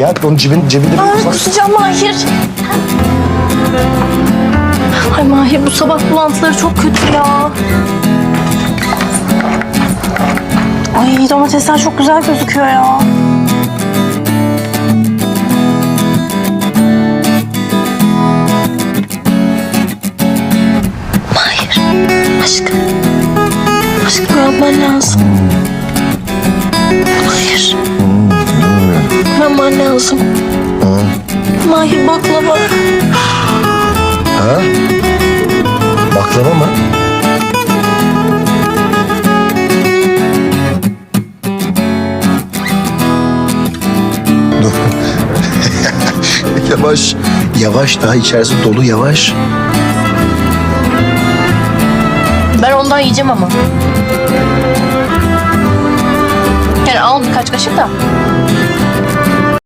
Ya onun cebin, cebinde bir Ay bak. kusacağım Mahir. Ay Mahir bu sabah bulantıları çok kötü ya. Ay domatesler çok güzel gözüküyor ya. Mahir, aşkım. Aşkım uyanman lazım. Uyanman lazım. Mahir baklava. Ha? Baklava mı? Dur. yavaş. Yavaş daha içerisi dolu yavaş. Ben ondan yiyeceğim ama. Yani al birkaç kaşık da.